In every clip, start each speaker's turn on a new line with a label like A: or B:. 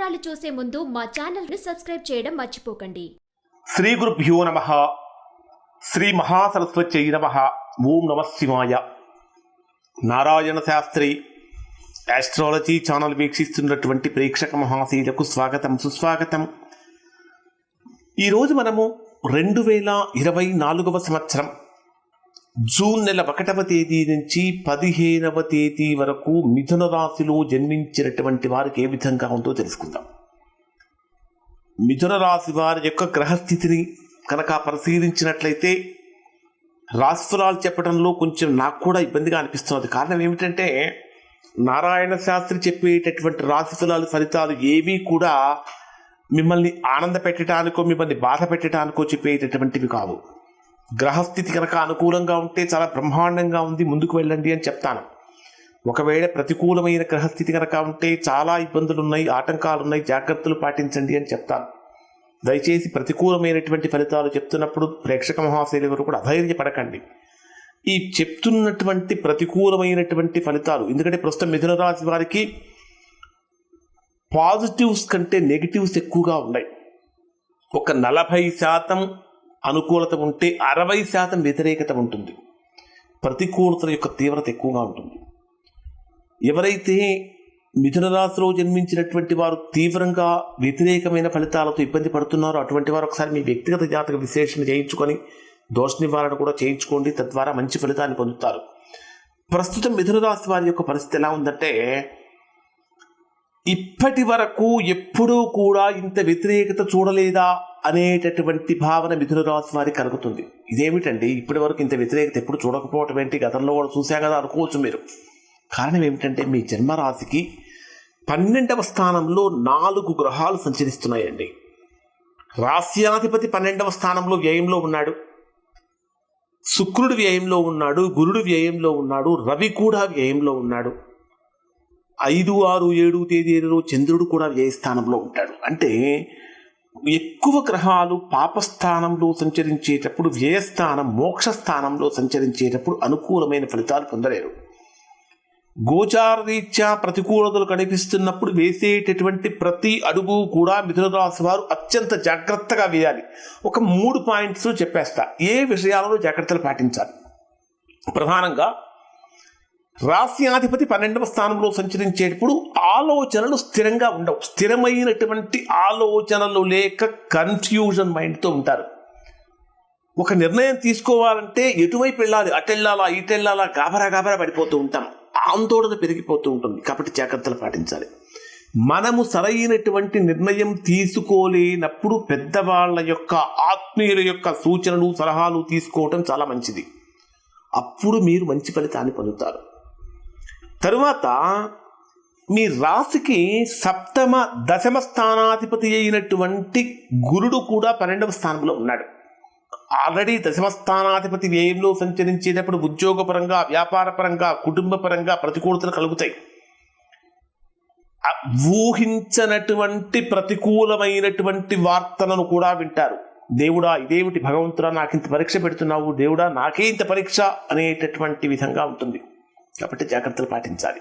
A: వివరాలు చూసే ముందు మా ఛానల్ని సబ్స్క్రైబ్ చేయడం మర్చిపోకండి.
B: శ్రీ గురుభ్యో నమ. శ్రీ మహాసరస్వత్యై నమ. ఓం నమ శివాయ. నారాయణ శాస్త్రి ఆస్ట్రాలజీ ఛానల్ వీక్షిస్తున్నటువంటి ప్రేక్షక మహాశీలకు స్వాగతం సుస్వాగతం. ఈరోజు మనము రెండు వేల ఇరవై నాలుగవ సంవత్సరం. జూన్ నెల ఒకటవ తేదీ నుంచి పదిహేనవ తేదీ వరకు మిథున రాశిలో జన్మించినటువంటి వారికి ఏ విధంగా ఉందో తెలుసుకుందాం. మిథున రాశి వారి యొక్క గ్రహస్థితిని కనుక పరిశీలించినట్లయితే రాశిఫలాలు చెప్పడంలో కొంచెం నాకు కూడా ఇబ్బందిగా అనిపిస్తున్నది. కారణం ఏమిటంటే నారాయణ శాస్త్రి చెప్పేటటువంటి రాశిఫలాలు ఫలితాలు ఏవి కూడా మిమ్మల్ని ఆనంద పెట్టడానికో మిమ్మల్ని బాధ పెట్టడానికో చెప్పేటటువంటివి కావు. గ్రహస్థితి కనుక అనుకూలంగా ఉంటే చాలా బ్రహ్మాండంగా ఉంది ముందుకు వెళ్ళండి అని చెప్తాను. ఒకవేళ ప్రతికూలమైన గ్రహస్థితి కనుక ఉంటే చాలా ఇబ్బందులు ఉన్నాయి ఆటంకాలు ఉన్నాయి జాగ్రత్తలు పాటించండి అని చెప్తాను. దయచేసి ప్రతికూలమైనటువంటి ఫలితాలు చెప్తున్నప్పుడు ప్రేక్షక మహాశైలి వారు కూడా అధైర్యపడకండి. ఈ చెప్తున్నటువంటి ప్రతికూలమైనటువంటి ఫలితాలు ఎందుకంటే ప్రస్తుతం మిథున రాశి వారికి పాజిటివ్స్ కంటే నెగిటివ్స్ ఎక్కువగా ఉన్నాయి. ఒక నలభై శాతం అనుకూలత ఉంటే అరవై శాతం వ్యతిరేకత ఉంటుంది. ప్రతికూలత యొక్క తీవ్రత ఎక్కువగా ఉంటుంది. ఎవరైతే మిథున రాశిలో జన్మించినటువంటి వారు తీవ్రంగా వ్యతిరేకమైన ఫలితాలతో ఇబ్బంది పడుతున్నారో అటువంటి వారు ఒకసారి మీ వ్యక్తిగత జాతక విశ్లేషణ చేయించుకొని దోష నివారణ కూడా చేయించుకోండి. తద్వారా మంచి ఫలితాన్ని పొందుతారు. ప్రస్తుతం మిథున రాశి వారి యొక్క పరిస్థితి ఎలా ఉందంటే ఇప్పటి వరకు ఎప్పుడూ కూడా ఇంత వ్యతిరేకత చూడలేదా? అనేటటువంటి భావన మిథున రాశి వారికి కలుగుతుంది. ఇదేమిటండి? ఇప్పటి వరకు ఇంత వ్యతిరేకత ఎప్పుడు చూడకపోవటం ఏంటి? గతంలో కూడా చూసాం కదా అనుకోవచ్చు మీరు. కారణం ఏమిటంటే మీ జన్మరాశికి పన్నెండవ స్థానంలో నాలుగు గ్రహాలు సంచరిస్తున్నాయండి. రాస్యాధిపతి పన్నెండవ స్థానంలో వ్యయంలో ఉన్నాడు. శుక్రుడు వ్యయంలో ఉన్నాడు. గురుడు వ్యయంలో ఉన్నాడు. రవి కూడా వ్యయంలో ఉన్నాడు. ఐదు ఆరు ఏడు తేదీలలో చంద్రుడు కూడా వ్యయస్థానంలో ఉంటాడు. అంటే ఎక్కువ గ్రహాలు పాపస్థానంలో సంచరించేటప్పుడు వ్యయస్థానం మోక్షస్థానంలో సంచరించేటప్పుడు అనుకూలమైన ఫలితాలు పొందలేరు. గోచారరీత్యా ప్రతికూలతలు కనిపిస్తున్నప్పుడు వేసేటటువంటి ప్రతి అడుగు కూడా మిథున రాశి వారు అత్యంత జాగ్రత్తగా వేయాలి. ఒక మూడు పాయింట్స్ చెప్పేస్తా. ఏ విషయాలలో జాగ్రత్తలు పాటించాలి? ప్రధానంగా రాస్యాధిపతి పన్నెండవ స్థానంలో సంచరించేటప్పుడు ఆలోచనలు స్థిరంగా ఉండవు. స్థిరమైనటువంటి ఆలోచనలు లేక కన్ఫ్యూజన్ మైండ్తో ఉంటారు. ఒక నిర్ణయం తీసుకోవాలంటే ఎటువైపు వెళ్ళాలి? అటెళ్ళాలా ఇటెళ్ళాలా గాబరా గాబరా పడిపోతూ ఉంటాం. ఆందోళన పెరిగిపోతూ ఉంటుంది. కాబట్టి జాగ్రత్తలు పాటించాలి. మనము సరైనటువంటి నిర్ణయం తీసుకోలేనప్పుడు పెద్దవాళ్ళ యొక్క ఆత్మీయుల యొక్క సూచనలు సలహాలు తీసుకోవటం చాలా మంచిది. అప్పుడు మీరు మంచి ఫలితాన్ని పొందుతారు. తరువాత మీ రాశికి సప్తమ దశమ స్థానాధిపతి అయినటువంటి గురుడు కూడా పన్నెండవ స్థానంలో ఉన్నాడు. ఆల్రెడీ దశమ స్థానాధిపతి వ్యయంలో సంచరించేటప్పుడు ఉద్యోగపరంగా వ్యాపారపరంగా కుటుంబపరంగా ప్రతికూలతలు కలుగుతాయి. ఊహించనటువంటి ప్రతికూలమైనటువంటి వార్తలను కూడా వింటారు. దేవుడా ఇదేమిటి భగవంతుడా నాకు ఇంత పరీక్ష పెడుతున్నావు దేవుడా నాకే ఇంత పరీక్ష అనేటటువంటి విధంగా ఉంటుంది. కాబట్టి జాగ్రత్తలు పాటించాలి.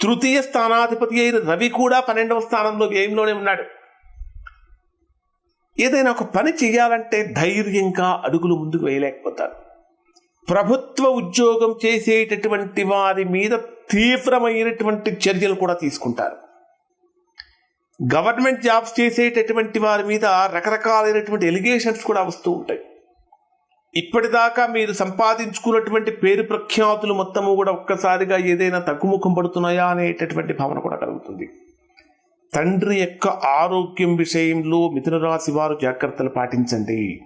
B: తృతీయ స్థానాధిపతి అయిన రవి కూడా పన్నెండవ స్థానంలో వ్యయంలోనే ఉన్నాడు. ఏదైనా ఒక పని చేయాలంటే ధైర్యంగా అడుగులు ముందుకు వేయలేకపోతారు. ప్రభుత్వ ఉద్యోగం చేసేటటువంటి వారి మీద తీవ్రమైనటువంటి చర్యలు కూడా తీసుకుంటారు. గవర్నమెంట్ జాబ్స్ చేసేటటువంటి వారి మీద రకరకాలైనటువంటి ఎలిగేషన్స్ కూడా వస్తూ ఉంటాయి. ఇప్పటిదాకా మీరు సంపాదించుకున్నటువంటి పేరు ప్రఖ్యాతులు మొత్తము కూడా ఒక్కసారిగా ఏదైనా తగ్గుముఖం పడుతున్నాయా అనేటటువంటి భావన కూడా కలుగుతుంది. తండ్రి యొక్క ఆరోగ్యం విషయంలో మిథున రాశి వారు జాగ్రత్తలు పాటించండి.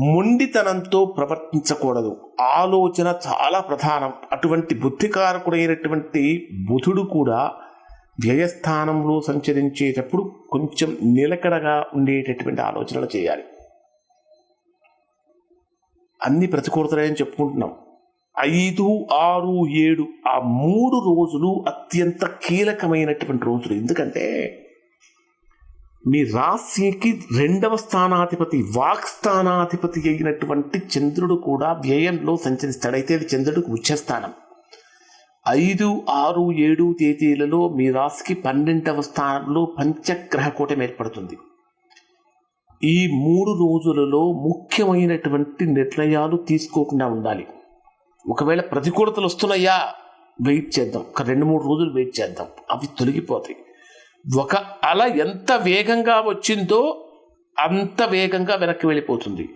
B: మొండితనంతో ప్రవర్తించకూడదు. ఆలోచన చాలా ప్రధానం. అటువంటి బుద్ధికారకుడైనటువంటి బుధుడు కూడా వ్యయస్థానంలో సంచరించేటప్పుడు కొంచెం నిలకడగా ఉండేటటువంటి ఆలోచనలు చేయాలి. అన్ని ప్రతికూలతలని చెప్పుకుంటున్నాం. ఐదు ఆరు ఏడు ఆ మూడు రోజులు అత్యంత కీలకమైనటువంటి రోజులు. ఎందుకంటే మీ రాశికి రెండవ స్థానాధిపతి వాక్ స్థానాధిపతి అయినటువంటి చంద్రుడు కూడా వ్యయంలో సంచరిస్తాడు. అయితే అది చంద్రుడికి ఉచ్చస్థానం. ఐదు ఆరు ఏడు తేదీలలో మీ రాశికి పన్నెండవ స్థానంలో పంచగ్రహ కూటమి ఏర్పడుతుంది. ఈ మూడు రోజులలో ముఖ్యమైనటువంటి నిర్ణయాలు తీసుకోకుండా ఉండాలి. ఒకవేళ ప్రతికూలతలు వస్తున్నాయా? వెయిట్ చేద్దాం. ఒక రెండు మూడు రోజులు వెయిట్ చేద్దాం. అవి తొలగిపోతాయి. ఒక అల ఎంత వేగంగా వచ్చిందో అంత వేగంగా వెనక్కి వెళ్ళిపోతుంది.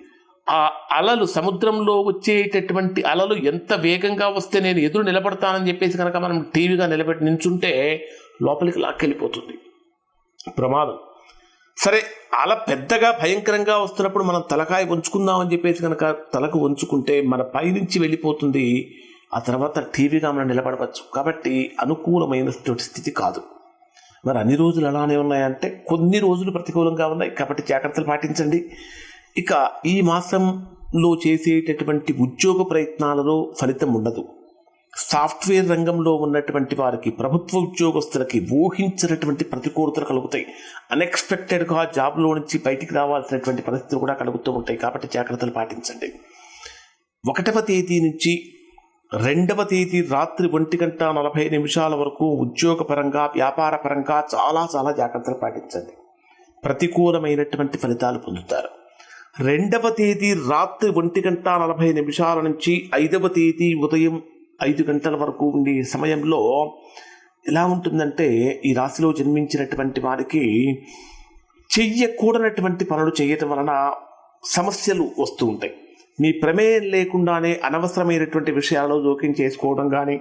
B: ఆ అలలు సముద్రంలో వచ్చేటటువంటి అలలు ఎంత వేగంగా వస్తే నేను ఎదురు నిలబడతానని చెప్పేసి కనుక మనం టీవీగా నిలబెట్టి నించుంటే లోపలికి లాక్కెళ్ళిపోతుంది. ప్రమాదం. సరే అలా పెద్దగా భయంకరంగా వస్తున్నప్పుడు మనం తలకాయ ఉంచుకుందామని చెప్పేసి కనుక తలకు ఉంచుకుంటే మన పైనుంచి వెళ్ళిపోతుంది ఆ తర్వాత టీవీగా మనం నిలబడవచ్చు. కాబట్టి అనుకూలమైనటువంటి స్థితి కాదు. మరి అన్ని రోజులు అలానే ఉన్నాయంటే కొన్ని రోజులు ప్రతికూలంగా ఉన్నాయి. కాబట్టి జాగ్రత్తలు పాటించండి. ఇక ఈ మాసంలో చేసేటటువంటి ఉద్యోగ ప్రయత్నాలలో ఫలితం ఉండదు. సాఫ్ట్వేర్ రంగంలో ఉన్నటువంటి వారికి ప్రభుత్వ ఉద్యోగస్తులకి ఊహించినటువంటి ప్రతికూలతలు కలుగుతాయి. అన్ఎక్స్పెక్టెడ్గా జాబ్లో నుంచి బయటికి రావాల్సినటువంటి పరిస్థితులు కూడా కలుగుతూ ఉంటాయి. కాబట్టి జాగ్రత్తలు పాటించండి. ఒకటవ తేదీ నుంచి రెండవ తేదీ రాత్రి ఒంటి గంట నలభై నిమిషాల వరకు ఉద్యోగపరంగా వ్యాపారపరంగా చాలా చాలా జాగ్రత్తలు పాటించండి. ప్రతికూలమైనటువంటి ఫలితాలు పొందుతారు. రెండవ తేదీ రాత్రి ఒంటి గంట నలభై నిమిషాల నుంచి ఐదవ తేదీ ఉదయం ఐదు గంటల వరకు ఉండే సమయంలో ఎలా ఉంటుందంటే ఈ రాశిలో జన్మించినటువంటి వారికి చెయ్యకూడనటువంటి పనులు చేయటం వలన సమస్యలు వస్తూ ఉంటాయి. మీ ప్రమేయం లేకుండానే అనవసరమైనటువంటి విషయాల్లో జోక్యం చేసుకోవడం కానీ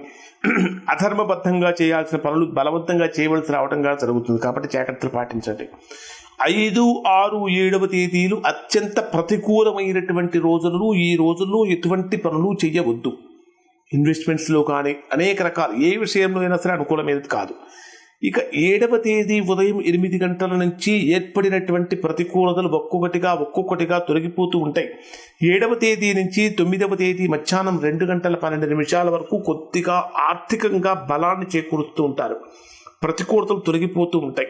B: అధర్మబద్ధంగా చేయాల్సిన పనులు బలవంతంగా చేయవలసి రావడం కానీ జరుగుతుంది. కాబట్టి జాగ్రత్తలు పాటించండి. ఐదు ఆరు ఏడవ తేదీలు అత్యంత ప్రతికూలమైనటువంటి రోజులు. ఈ రోజుల్లో ఎటువంటి పనులు చేయవద్దు ఇన్వెస్ట్మెంట్స్లో కానీ అనేక రకాల ఏ విషయంలో అయినా సరే అనుకూలమైనది కాదు. ఇక ఏడవ తేదీ ఉదయం ఎనిమిది గంటల నుంచి ఏర్పడినటువంటి ప్రతికూలతలు ఒక్కొక్కటిగా ఒక్కొక్కటిగా తొలగిపోతూ ఉంటాయి. ఏడవ తేదీ నుంచి తొమ్మిదవ తేదీ మధ్యాహ్నం రెండు గంటల పన్నెండు నిమిషాల వరకు కొద్దిగా ఆర్థికంగా బలాన్ని చేకూరుస్తూ ఉంటారు. ప్రతికూలతలు తొలగిపోతూ ఉంటాయి.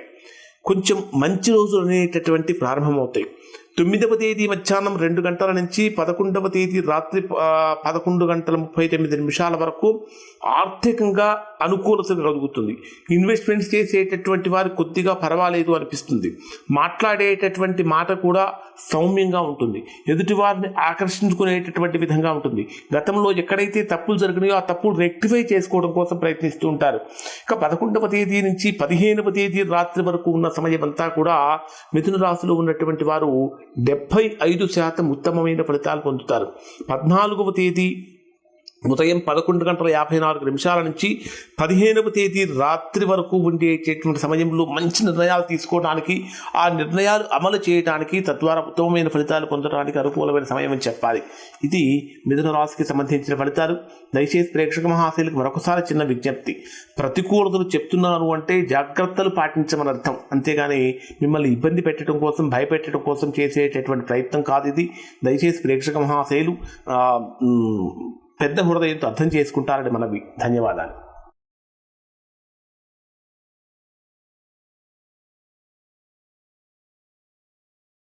B: కొంచెం మంచి రోజులు అనేటటువంటి ప్రారంభమవుతాయి. తొమ్మిదవ తేదీ మధ్యాహ్నం రెండు గంటల నుంచి పదకొండవ తేదీ రాత్రి పదకొండు గంటల ముప్పై తొమ్మిది నిమిషాల వరకు ఆర్థికంగా అనుకూలత కలుగుతుంది. ఇన్వెస్ట్మెంట్స్ చేసేటటువంటి వారు కొద్దిగా పర్వాలేదు అనిపిస్తుంది. మాట్లాడేటటువంటి మాట కూడా సౌమ్యంగా ఉంటుంది. ఎదుటి వారిని ఆకర్షించుకునేటటువంటి విధంగా ఉంటుంది. గతంలో ఎక్కడైతే తప్పులు జరిగినాయో ఆ తప్పులు రెక్టిఫై చేసుకోవడం కోసం ప్రయత్నిస్తూ ఉంటారు. ఇక పదకొండవ తేదీ నుంచి పదిహేనవ తేదీ రాత్రి వరకు ఉన్న సమయం అంతా కూడా మిథున రాశిలో ఉన్నటువంటి వారు డెబ్భై ఐదు శాతం ఉత్తమమైన ఫలితాలు పొందుతారు. పద్నాలుగవ తేదీ ఉదయం పదకొండు గంటల యాభై నాలుగు నిమిషాల నుంచి పదిహేనవ తేదీ రాత్రి వరకు ఉండేటటువంటి సమయంలో మంచి నిర్ణయాలు తీసుకోవడానికి ఆ నిర్ణయాలు అమలు చేయడానికి తద్వారా ఉత్తమమైన ఫలితాలు పొందడానికి అనుకూలమైన సమయం అని చెప్పాలి. ఇది మిథున రాశికి సంబంధించిన ఫలితాలు. దయచేసి ప్రేక్షక మహాశైలకు మరొకసారి చిన్న విజ్ఞప్తి. ప్రతికూలతలు చెప్తున్నాను అంటే జాగ్రత్తలు పాటించమని అర్థం. అంతేగాని మిమ్మల్ని ఇబ్బంది పెట్టడం కోసం భయపెట్టడం కోసం చేసేటటువంటి ప్రయత్నం కాదు ఇది. దయచేసి ప్రేక్షక మహాశైలు పెద్ద హృదయంతో అర్థం చేసుకుంటారని మనవి. ధన్యవాదాలు.